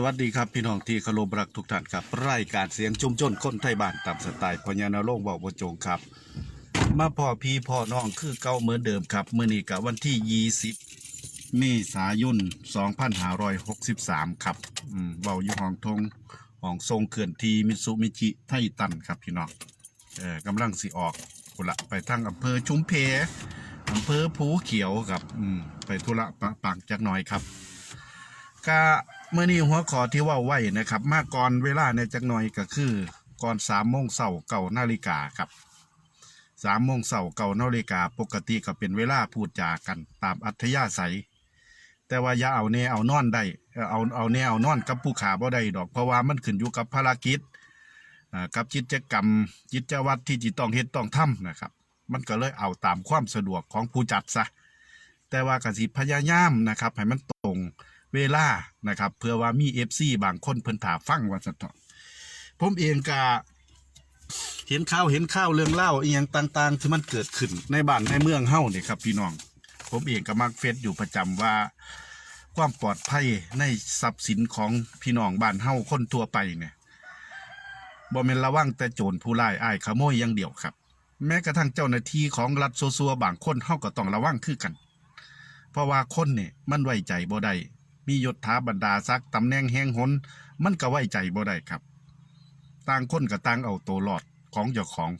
สวัสดีครับพี่น้องที่เคารพรักทุกท่านครับรายการเสียงชุมชนคนไทยบ้านตามสไตล์พญานาโลกบอกประจงครับ มาพ่อพี่พ่อน้องคือเก่าเหมือนเดิมครับเมื่อนี้กับวันที่ 20 เมษายน 2563 ครับอืมเบาอยู่ห้องทงห้องทรงเขื่อนทีมิตซูมิจิไทตันครับพี่น้องเออกำลังสิออกกุละไปทางอำเภอชุมเพอำเภอภูเขียวครับอืมไปธุระปะปังจักหน่อยครับก็ เมื่อนี้หัวขอที่ว่าไว้นะครับ มาก่อนเวลาในจักหน่อยก็คือก่อนสามโมงเสาเก่านาฬิกาครับสามโมงเสาเก่านาฬิกาปกติก็เป็นเวลาพูดจากันตามอัธยาศัย แต่ว่าอย่าเอาแน่เอานอนได้เอ่อเอาเอาแน่เอานอนกับผู้ขาบ่ได้ดอกเพราะว่ามันขึ้นอยู่กับภารกิจอ่ากับกิจกรรมกิจวัตรที่จิต้องเฮ็ดต้องทำนะครับ มันก็เลยเอาตามความสะดวกของผู้จัดซะแต่ว่ากสิพยายามนะครับให้มันตรง เวลานะครับ เพื่อว่ามี FC บางคนเพิ่นถาฟังว่าสันเถาะผมเองก็เห็นข่าวเห็นข่าวเรื่องเล่าอีหยังต่างๆ ที่มันเกิดขึ้นในบ้านในเมืองเฮ้าเนี่ยครับพี่น้อง ผมเองก็มักเฟซอยู่ประจำว่า ความปลอดภัยในทรัพย์สินของพี่น้องบ้านเฮ้าคนทั่วไปเนี่ยบ่แม่นระวังแต่โจรผู้ร้ายอ้ายขโมยอย่างเดียวครับ แม้กระทั่งเจ้าหน้าที่ของรัฐโซัวบางคนเฮ้าก็ต้องระวังคือกัน เพราะว่าคนเนี่ยมันไว้ใจบ่ได้ มียศถาบรรดาศักดิ์ตำแหน่งแห่งหนมันก็ไว้ใจบ่ได้ครับ ต่างคนก็ต่างเอาตัวรอดของเจ้าของ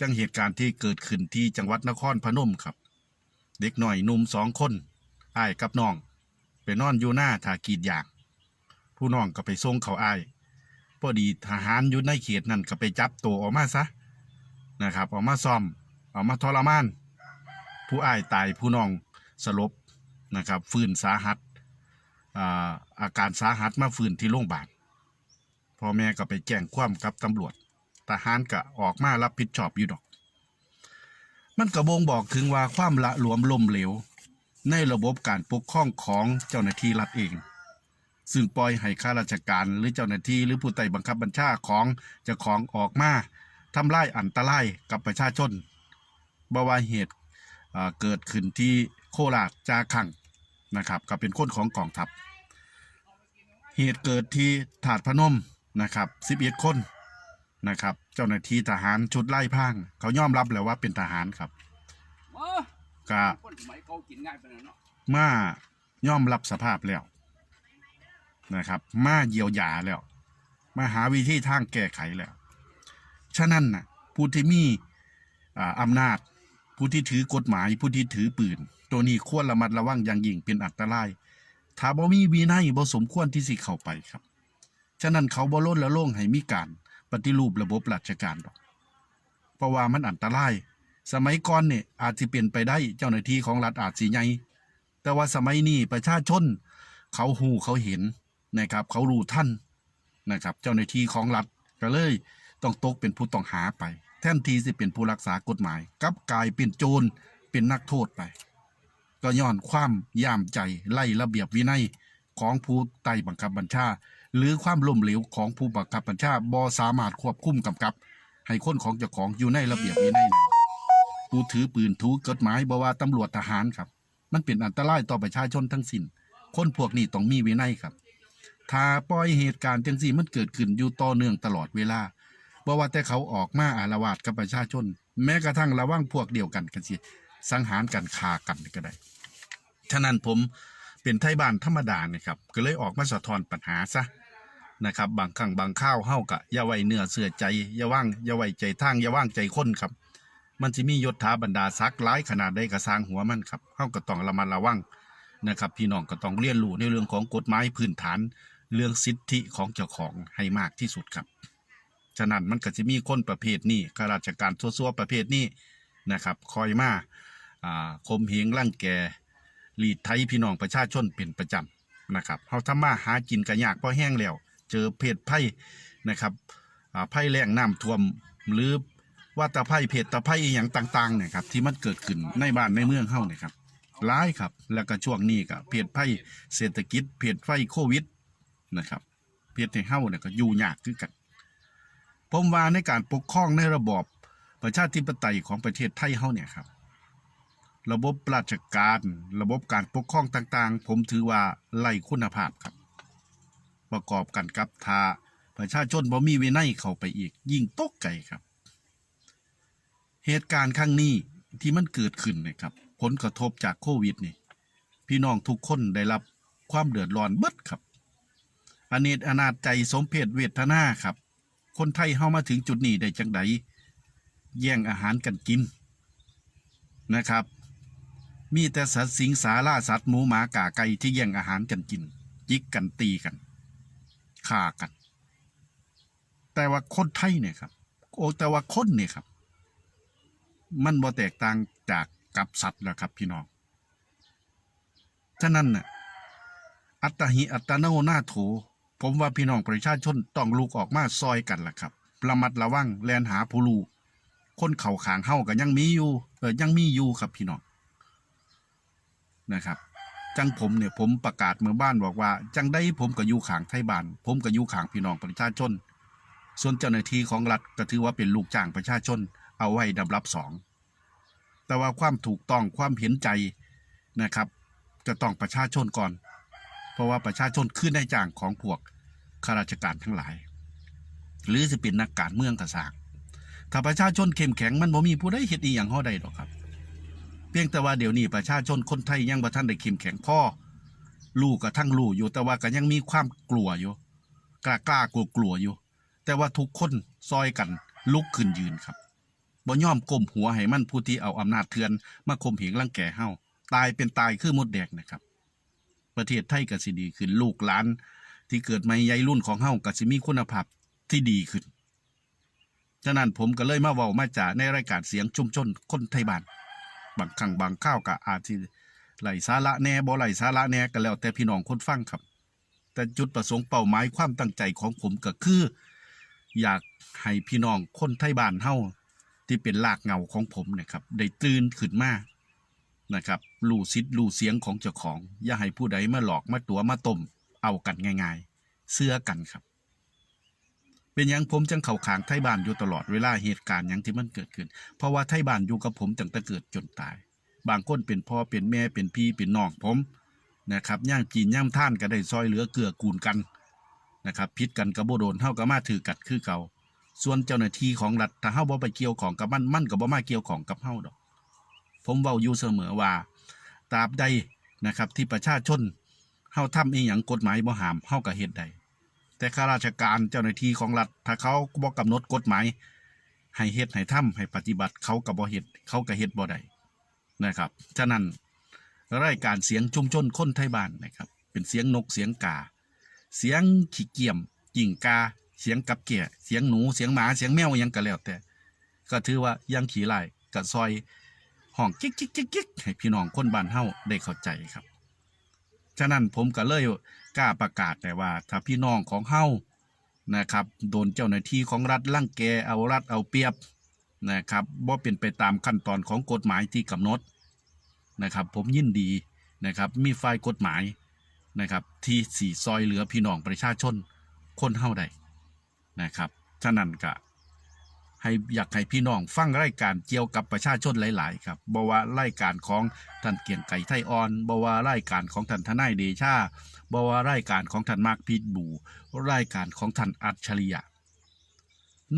จังเหตุการณ์ที่เกิดขึ้นที่จังหวัดนครพนมครับ เด็กหน่อยหนุ่มสองคนอ้ายกับน้อง ไปนอนอยู่หน้าถากีดยาง ผู้น้องก็ไปส่งเขาอ้ายพอดีทหารอยู่ในเขตนั่นก็ไปจับตัวออกมาซะนะครับออกมาซ่อมออกมาทรมาน ผู้อ้ายตายผู้น้องสลบนะครับ ฟื้นสาหัส อาการสาหัสมาฟื้นที่โรงพยาบาลพ่อแม่ก็ไปแจ้งความกับตำรวจทหารก็ออกมารับผิดชอบอยู่ดอก มันกระบงบอกถึงว่าความละหลวมล้มเหลว ในระบบการปกครองของเจ้าหน้าที่รัฐเอง ซึ่งปล่อยให้ข้าราชการหรือเจ้าหน้าที่หรือผู้ใต้บังคับบัญชาของเจ้าของออกมาทำลายอันตรายกับประชาชนบ่ว่าเหตุเกิดขึ้นที่โคราชจาขัง นะครับก็เป็นคนของกองทัพ เหตุเกิดที่ถาดพนมนะครับ11คนนะครับ เจ้าหน้าที่ทหารชุดไล่พราง เขายอมรับแล้วว่าเป็นทหารครับก็มัยเขากินง่ายไปแล้วเนาะมายอมรับสภาพแล้วนะครับ มาเยียวยาแล้ว มาหาวิธีทางแก้ไขแล้ว ฉะนั้นนะผู้ที่มีอ่าอำนาจ ผู้ที่ถือกฎหมาย ผู้ที่ถือปืน ตัวนี้ควรระมัดระวังอย่างยิ่งเป็นอันตราย ถ้าบ่มีวินัยบ่สมควรที่สิเข้าไปครับ ฉะนั้นเขาบ่ล้นละโล่งให้มีการปฏิรูประบบราชการดอก เพราะว่ามันอันตราย สมัยก่อนเนี่ยอาจสิเป็นไปได้เจ้าหน้าที่ของรัฐอาจสิใหญ่แต่ว่าสมัยนี้ประชาชน เขาหูเขาเห็นนะครับ เขารู้ท่านนะครับ เจ้าหน้าที่ของรัฐก็เลยต้องตกเป็นผู้ต้องหาไป แทนที่จะเป็นผู้รักษากฎหมายกลับกลายเป็นโจรเป็นนักโทษไป ก็ย้อนความย่ามใจไล่ระเบียบวินัยของผู้ใต้บังคับบัญชา หรือความล้มเหลวของผู้บังคับบัญชาบ่สามารถควบคุมกำกับ ให้คนของเจ้าของอยู่ในระเบียบวินัยผู้ถือปืนถูกกฎหมายบ่ว่าตำรวจทหารครับ มันเป็นอันตรายต่อประชาชนทั้งสิ้นคนพวกนี้ต้องมีวินัยครับ ถ้าปล่อยเหตุการณ์จังซี่มันเกิดขึ้นอยู่ต่อเนื่องตลอดเวลาบ่ว่าแต่เขาออกมาอาละวาดกับประชาชน แม้กระทั่งระว่างพวกเดียวกันกันสิ สังหารกันฆ่ากันก็ได้ฉะนั้นผมเป็นไทยบ้านธรรมดาเนี่ยครับก็เลยออกมาสะท้อนปัญหาซะนะครับ บางครั้งบางข้าวเฮากะอย่าไว้เนื้อเสือใจอย่าว่างอย่าไว้ใจทางอย่าว่างใจคนครับ มันสิมียศถาบรรดาศักดิ์หลายขนาดใดก็สร้างหัวมันครับเฮาก็ต้องระมัดระวังนะครับ พี่น้องก็ต้องเรียนรู้ในเรื่องของกฎหมายพื้นฐาน เรื่องสิทธิของเจ้าของให้มากที่สุดครับฉะนั้นมันก็จะมีคนประเภทนี้ข้าราชการทั่วๆประเภทนี้นะครับ คอยมา คมเหงร่างแกลีดไทยพี่น้องประชาชนเป็นประจำนะครับเฮาทำมาหากินกันยากเพราะแห้งแล้ว เจอเพศไพ่นะครับอ่าไพ่แรงน้ำท่วมหรือว่าตะไพ่เพศตะไพ่อย่างต่างๆเนี่ยครับที่มันเกิดขึ้นในบ้านในเมืองเฮาเนี่ยครับหลายครับ แล้วก็ช่วงนี้ก็เพศไพ่เศรษฐกิจเพศไฟโควิดนะครับเพศให้เฮาเนี่ยก็อยู่ยากคือกันผมว่าในการปกครองในระบอบประชาธิปไตยของประเทศไทยเฮาเนี่ยครับ ระบบราชการ ระบบการปกครองต่างๆ ผมถือว่าไร้คุณภาพครับ ประกอบกันกับทาประชาชนบ่มีวินัยเข้าไปอีก ยิ่งตกไก่ครับ เหตุการณ์ครั้งนี้ที่มันเกิดขึ้นเนะครับ ผลกระทบจากโควิดนี่ พี่น้องทุกคนได้รับความเดือดร้อนเบิดครับอเนตอนาจใจสมเพศเวทนาครับ คนไทยเฮามาถึงจุดนี้ได้จังไดแย่งอาหารกันกินนะครับ มีแต่สัตว์สิงสาราสัตว์หมูหมากาไก่ที่แย่งอาหารกันกินจิกกันตีกันฆ่ากัน แต่ว่าคนไทยเนี่ยครับโอ้แต่ว่าคนเนี่ยครับ มันบ่แตกต่างจากกับสัตว์แล้วครับพี่น้องฉะนั้นน่ะอัตหิอัตโนนาโถ ผมว่าพี่น้องประชาชนต้องลุกออกมาซอยกันล่ะครับระมัดระวังแลนหาผู้ลูคนเข่าขางเฮาก็ยังมีอยู่เออยังมีอยู่ครับพี่น้อง นะครับ จังผมเนี่ยผมประกาศเมื่อบ้านบอกว่า จังได้ผมก็อยู่ขางไทยบ้าน ผมก็อยู่ขางพี่น้องประชาชน ส่วนเจ้าหน้าที่ของรัฐก็ถือว่าเป็นลูกจ้างประชาชน เอาไว้ดำรับสอง แต่ว่าความถูกต้องความเห็นใจนะครับ จะต้องประชาชนก่อน เพราะว่าประชาชนขึ้นในจ้างของพวกข้าราชการทั้งหลาย หรือจะเป็นนักการเมืองกระสางถ้าประชาชนเข้มแข็งมันบ่มีผู้ใดเฮ็ดอีหยังเฮาได้ดอกครับ เพียงแต่ว่าเดี๋ยวนี้ประชาชนคนไทยยังบ่ทันได้เข้มแข็งพ่อลูกก็ทั้งลูกอยู่แต่ว่าก็ยังมีความกลัวอยู่ กล้ากล้ากลัวกลัวอยู่ แต่ว่าทุกคนซอยกันลุกขึ้นยืนครับบ่ยอมก้มหัวให้มันผู้ที่เอาอำนาจเถือนมาข่มเหงรังแกเฮาตายเป็นตายคือมดแดงนะครับ ประเทศไทยก็สิดีขึ้นลูกหลาน ที่เกิดใหม่ใยรุ่นของเฮาก็สิมีคุณภาพที่ดีขึ้นฉะนั้นผมก็เลยมาเว้ามาจ่าในรายการเสียงชุมชนคนไทยบ้าน บางครั้งบางข้าวก็อาจสิไหลสาระแน่บ่ไหลสาระแน่ก็แล้วแต่พี่น้องคนฟังครับ แต่จุดประสงค์เป้าหมายความตั้งใจของผมก็คือ อยากให้พี่น้องคนไทยบ้านเฮาที่เป็นรากเหงาของผมเนะครับ ได้ตื่นขึ้นมานะครับรู้สิทธิ์รู้เสียงของเจ้าของ อย่าให้ผู้ใดมาหลอกมาตัวมาต้มเอากันง่าย ๆ เสื้อกันครับ เป็นหยังผมจังเข่าขางไทยบ้านอยู่ตลอดเวลาเหตุการณ์ยังที่มันเกิดขึ้น เพราะว่าไทยบ้านอยู่กับผมตั้งแต่เกิดจนตาย บางคนเป็นพ่อเป็นแม่เป็นพี่เป็นน้องผมนะครับย่างจีนย่างท่านก็ได้ซอยเหลือเกือกูลกันนะครับพิษกันกระโบโดนเท่ากับมาถือกัดคือเก่าส่วนเจ้าหน้าที่ของรัฐถ้าเฮาบ่ไปเกี่ยวของกับมันมันก็บ่มาเกี่ยวของกับเฮาดอก ผมเว้าอยู่เสมอว่าตราบใดนะครับที่ประชาชนเฮาทำอีหยังกฎหมายบ่ห้ามเฮาก็เฮ็ดได้ แต่ข้าราชการเจ้าหน้าที่ของรัฐถ้าเขาบ่กำหนดกฎหมาย ให้เฮ็ดให้ทำให้ปฏิบัติเขาก็บ่เฮ็ดเขาก็เฮ็ดบ่ได้นะครับ ฉะนั้นรายการเสียงชุมชนคนไทยบ้านนะครับ เป็นเสียงนกเสียงกา เสียงขี้เกียมกิ่งกา เสียงกับเกียเสียงหนูเสียงหมาเสียงแมวยังก็แล้วแต่ ก็ถือว่ายังขี่ไล่กับซอยห้องกิ๊กกิ๊กกิ๊กกิ๊กให้พี่น้องคนบ้านเฮาได้เข้าใจครับ ฉะนั้นผมก็เลย กล้าประกาศแต่ว่า ถ้าพี่น้องของเฮานะครับ โดนเจ้าหน้าที่ของรัฐลังแกเอารัฐเอาเปรียบนะครับบ่เป็นไปตามขั้นตอนของกฎหมายที่กำหนดนะครับ ผมยินดีนะครับ มีฝ่ายกฎหมายนะครับ ที่สี่ซอยเหลือพี่น้องประชาชนคนเฮาได้นะครับฉะนั้นก็ ให้อยากให้พี่น้องฟังรายการเกี่ยวกับประชาชนหลาย ๆ ครับบว่ารายการของท่านเกียงไก่ไทยอ่อนบว่ารายการของท่านทนายเดชาบว่ารายการของท่านมาร์คพีทบู รายการของท่านอัจฉริยะ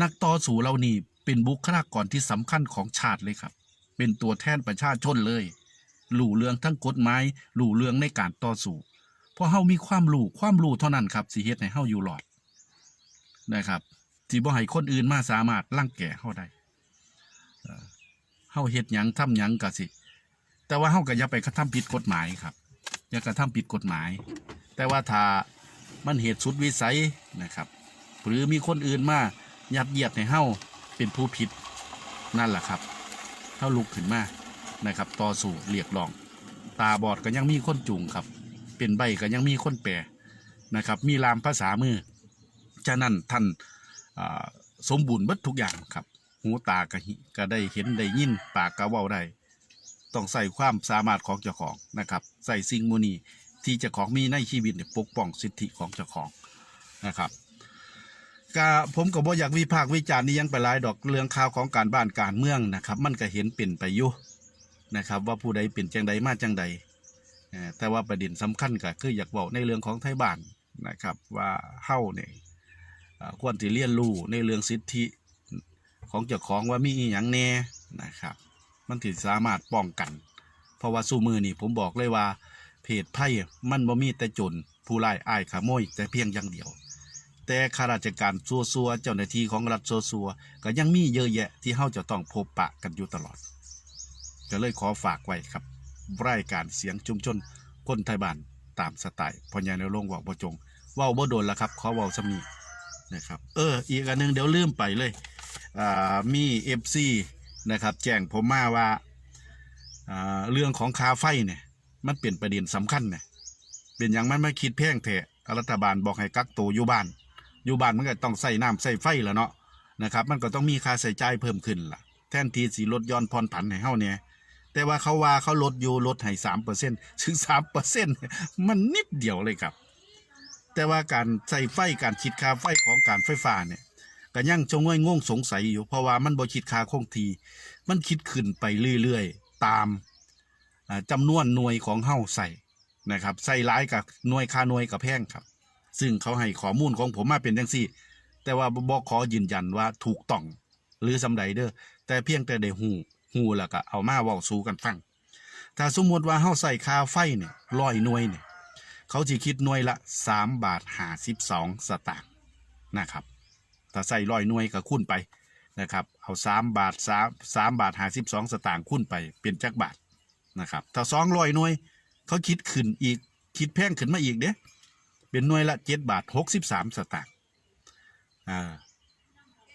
นักต่อสู้เหล่านี้เป็นบุคลากรที่สำคัญของชาติเลยครับ เป็นตัวแทนประชาชนเลยรู้เรื่องทั้งกฎหมายรู้เรื่องในการต่อสู้เพราะเฮามีความรู้ความรู้เท่านั้นครับสิเฮ็ดให้เฮาอยู่รอดนะครับ สิบ่ให้คนอื่นมาสามารถลังแก่เฮาได้เอ่อเฮาเฮ็ดหยังทำหยังก็สิ แต่ว่าเฮาก็อย่าไปกระทำผิดกฎหมายครับ อย่ากระทำผิดกฎหมาย แต่ว่าถ้ามันเหตุสุดวิสัยนะครับ หรือมีคนอื่นมายัดเยียดให้เฮาเป็นผู้ผิดนั่นแหละครับเฮาลุกขึ้นมานะครับ ต่อสู้เรียกร้อง ตาบอดก็ยังมีคนจุงครับ เป็นใบก็ยังมีคนแปรนะครับ มีลามภาษามือฉะนั้นท่าน สมบูรณ์เบิดทุกอย่างครับ หูตาก็หิก็ได้เห็นได้ยินปากก็เว้าได้ ต้องใส่ความสามารถของเจ้าของนะครับ ใส่สิ่งมูนีที่เจ้าของมีในชีวิตปกป้องสิทธิของเจ้าของนะครับกผมก็บ่อยากวิพากษ์วิจารณ์นี่ยังไปหลายดอกเรื่องข่าวของการบ้านการเมืองนะครับ มันก็เห็นเป็นไปอยู่นะครับ ว่าผู้ใดเป็นจังใดมาจังใดแต่ว่าประเด็นสำคัญก็คืออยากบอกในเรื่องของไทยบ้านนะครับ ว่าเฮ้าเนี่ย ควรที่เรียนรู้ในเรื่องสิทธิของเจ้าของว่ามีอหย่างแน่นะครับ มันถึงสามารถป้องกัน เพราะว่าสู้มือนี่ผมบอกเลยว่า เพจไพ่มันบ่มีแต่จนผู้ร้ายอ้ายขโมยแต่เพียงอย่างเดียว แต่ข้าราชการซัวๆเจ้าหน้าที่ของรัฐซัวๆก็ยังมีเยอะแยะที่เฮาจะต้องพบปะกันอยู่ตลอดก็เลยขอฝากไว้ครับรายการเสียงชุมชนคนไทยบ้านตามสไตล์พญาในโรงบอกบ่จงเว้าบ่โดนแล้วครับขอเว้าสำนี นะครับ เออ อีกอันหนึงเดี๋ยวลืมไปเลย อ่า มี FC นะครับ แจ้งผมมาว่า อ่า เรื่องของคาไฟเนี่ย มันเป็นประเด็นสำคัญเนี่ยเป็นอย่างมันไม่คิดแพงแท้รัฐบาลบอกให้กักตัวอยู่บ้าน อยู่บ้านมันก็ต้องใส่น้ำใส่ไฟแล้วเนาะนะครับ มันก็ต้องมีค่าใช้จ่ายเพิ่มขึ้นล่ะ แทนทีสีลดย้อนผ่อนผันให้เฮาเนี่ยแต่ว่าเขาว่าเขาลดอยู่ลดให้สามเปอร์เซ็นต์ถึงสามเปอร์เซ็นต์มันนิดเดียวเลยครับ แต่ว่าการใส่ไฟการคิดค่าไฟของการไฟฟ้าเนี่ยก็ยังจงง่อยงงสงสัยอยู่เพราะว่ามันบ่คิดค่าคงที มันคิดขึ้นไปเรื่อยๆ ตามอ่าจำนวนหน่วยของเฮ้าใส่นะครับใส่ร้ายกับหน่วยค่าหน่วยกับแพงครับ ซึ่งเขาให้ข้อมูลของผมมาเป็นจังซี่ แต่ว่าบ่ขอยืนยันว่าถูกต้องหรือสำใดเด้อแต่เพียงแต่ได้หูหูแล้วก็เอามาเว้าสู่กันฟัง ถ้าสมมติว่าเฮ้าใส่ค่าไฟเนี่ยร้อยหน่วยเนี่ย เขาจะคิดหน่วยละสามบาทห้าสิบสองสตางค์นะครับถ้าใส่ร้อยหน่วยก็คูณไปนะครับเอาสามบาทสามสามบาทห้าสิบสองสตางค์คูณไปเป็นจักบาทนะครับถ้าสองร้อยหน่วยเขาคิดขึ้นอีกคิดแพงขึ้นมาอีกเด้เป็นหน่วยละเจ็ดบาทหกสิบสามสตางค์อ่า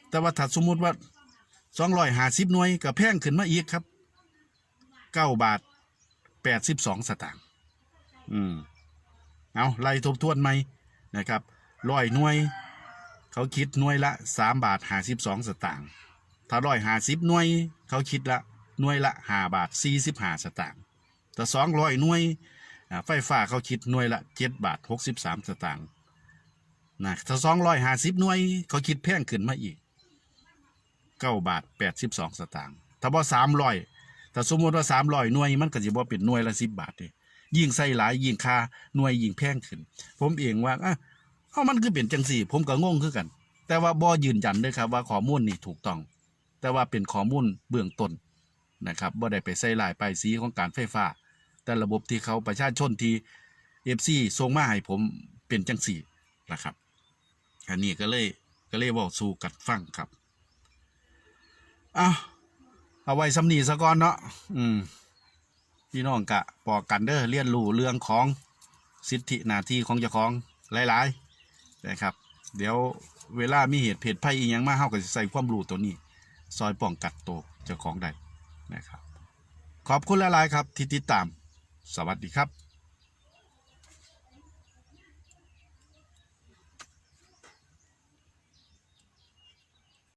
แต่ว่าถ้าสมมติว่าสองร้อยห้าสิบหน่วยก็แพงขึ้นมาอีกครับเก้าบาทแปดสิบสองสตางค์อืม เอาไล่ทบทวนไหมนะครับร้อยหน่วย เขาคิดหน่วยละสามบาทห้าสิบสองสตางค์ถ้าร้อยห้าสิบหน่วย เขาคิดละหน่วยละห้าบาทสี่สิบห้าสตางค์แต่สองร้อยหน่วยไฟฟ้าเขาคิดหน่วยละเจ็ดบาทหกสิบสามสตางค์นะถ้าสองร้อยห้าสิบหน่วย เขาคิดแพงขึ้นมาอีกเก้าบาทแปดสิบสองสตางค์ถ้าบ่สามร้อยถ้าสมมติว่าสามร้อยหน่วยมันก็จะบ่เป็นหน่วยละสิบบาทเลย ยิ่งใส่หลายยิ่งค่าหน่วยยิ่งแพงขึ้น ผมเองว่าอะเอามันคือเป็นจังสี่ ผมก็งงคือกัน แต่ว่าบ่ยืนยันเด้วยครับว่าข้อมูลนี่ถูกต้อง แต่ว่าเป็นข้อมูลเบื้องต้นนะครับบ่ได้ไปใส่หลายไปสีของการไฟฟ้า แต่ระบบที่เขาประชาชนที่เอฟซีส่งมาให้ผมเป็นจังสี่นะครับอันนี้ก็เลยก็เลยบอกสู่กัดฟังครับอ้าเอาไว้สำนีซะก่อนเนาะอืม พี่น้องกะปอกกันเด้อเรียนรู้เรื่องของสิทธิหน้าที่ของเจ้าของหลายๆนะครับ เดี๋ยวเวลามีเหตุเพศภัยอีหยังมาเฮาก็สิใส่ความรู้ตัวนี้ ซอยป้องกัดตัวเจ้าของได้นะครับ ขอบคุณหลายๆครับที่ติดตาม สวัสดีครับ